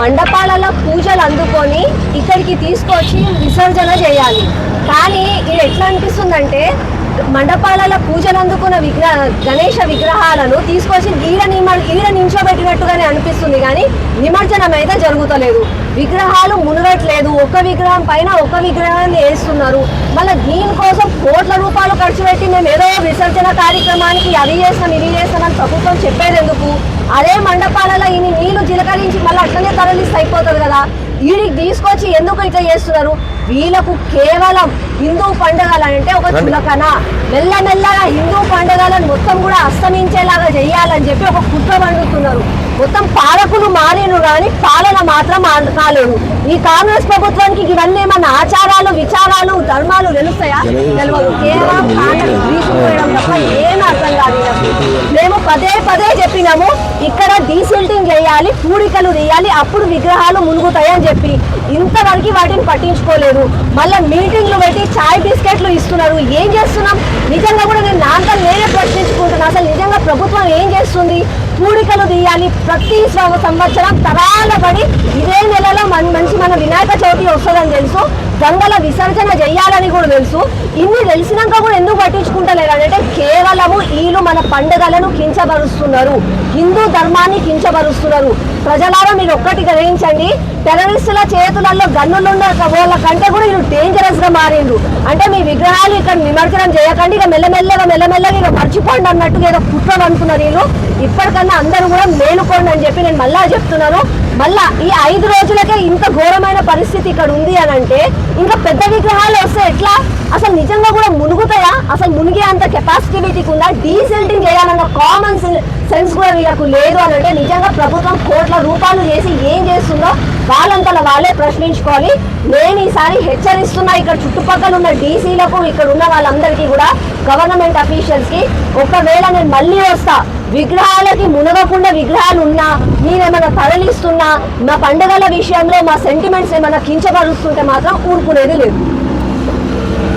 మండపాలలో పూజలు అందుకొని ఇక్కడికి తీసుకొచ్చి విసర్జన చేయాలి. కానీ ఇది ఎట్లా అనిపిస్తుందంటే మండపాలలో పూజలు అందుకున్న విగ్రహ గణేష విగ్రహాలను తీసుకొచ్చి ఈడ నిమ ఈడ నించోబెట్టినట్టుగానే అనిపిస్తుంది కానీ నిమజ్జనం అయితే జరుగుతలేదు. విగ్రహాలు మునగట్లేదు. ఒక విగ్రహం పైన ఒక విగ్రహాన్ని వేస్తున్నారు. మళ్ళీ దీనికోసం కోట్ల రూపాయలు ఖర్చు పెట్టి మేము ఏదో విసర్జన కార్యక్రమానికి అది చేస్తాం ఇది చేస్తామని ప్రభుత్వం చెప్పేది ఎందుకు? అదే మండపాలలో ఇన్ని నీళ్ళు జిలకరించి మళ్ళీ అట్లనే తరలిస్తే అయిపోతుంది కదా. వీడికి తీసుకొచ్చి ఎందుకు ఇట్లా చేస్తున్నారు? వీళ్ళకు కేవలం హిందూ పండుగలు అంటే ఒక చులకన. మెల్లమెల్లగా హిందూ పండుగలను మొత్తం కూడా అస్తమించేలాగా చేయాలని చెప్పి ఒక కుట్ర పండుతున్నారు మొత్తం పాలకులు మారిను కానీ పాలన మాత్రం కాలేదు. ఈ కాంగ్రెస్ ప్రభుత్వానికి ఇవన్నీ ఏమన్నా ఆచారాలు విచారాలు ధర్మాలు తెలుస్తాయా? తెలియదు కేవలం ఇక్కడ డీసిల్టింగ్ చేయాలి పూడికలు తీయాలి అప్పుడు విగ్రహాలు మునుగుతాయని చెప్పి. ఇంతవరకు వాటిని పట్టించుకోలేదు. మళ్ళీ మీటింగ్లు పెట్టి చాయ్ బిస్కెట్లు ఇస్తున్నారు. ఏం చేస్తున్నాం? నిజంగా కూడా నేను నాంతా నేనే ప్రశ్నించుకుంటున్నాను అసలు నిజంగా ప్రభుత్వం ఏం చేస్తుంది? పూడికలు తీయాలి. ప్రతి సంవత్సరం తరాల పడి ఇదే నెలలో మన మంచి మన వినాయక చవితి వస్తుందని తెలుసు. గంగల విసర్జన చేయాలని కూడా తెలుసు. ఇన్ని తెలిసినాక కూడా ఎందుకు పట్టించుకుంటలేరు? అంటే కేవలం వీళ్ళు మన పండుగలను కించబరుస్తున్నారు హిందూ ధర్మాన్ని కించబరుస్తున్నారు ప్రజలారా మీరు ఒక్కటి గ్రహించండి. టెర్రరిస్టుల చేతులలో గన్నులున్న వాళ్ళ కంటే కూడా వీళ్ళు డేంజరస్గా మారిండ్రు. అంటే మీ విగ్రహాలు ఇక్కడ నిమజ్జనం చేయకండి ఇక మెల్లమెల్లగా మెల్లమెల్లగా ఇక మర్చిపోండి అన్నట్టు ఏదో కుట్రం అనుకున్నారు వీళ్ళు. ఇప్పటికన్నా అందరూ కూడా మేలుకోండి అని చెప్పి నేను మళ్ళా చెప్తున్నాను. మళ్ళా ఈ ఐదు రోజులకే ఇంత ఘోరమైన పరిస్థితి ఇక్కడ ఉంది అని అంటే ఇంకా పెద్ద విగ్రహాలు వస్తే ఎట్లా? అసలు నిజంగా కూడా మునుగుతాయా? అసలు మునిగే అంత కెపాసిటీ వీటికి ఉందా డీసెల్టింగ్ చేయాలన్న కామన్ సెన్స్ కూడా వీళ్ళకు లేదు అని అంటే నిజంగా ప్రభుత్వం కోట్ల రూపాయలు చేసి ఏం చేస్తుందో వాళ్ళంతల వాళ్ళే ప్రశ్నించుకోవాలి నేను ఈసారి హెచ్చరిస్తున్నా ఇక్కడ చుట్టుపక్కల ఉన్న డీసీలకు ఇక్కడ ఉన్న వాళ్ళందరికీ కూడా గవర్నమెంట్ అఫీషియల్స్కి ఒకవేళ నేను మళ్ళీ వస్తా విగ్రహాలకి మునగకుండా విగ్రహాలు ఉన్నా మీరేమైనా తరలిస్తున్నా మా పండుగల విషయంలో మా సెంటిమెంట్స్ ఏమైనా కించపరుస్తుంటే మాత్రం ఊరుకునేది లేదు.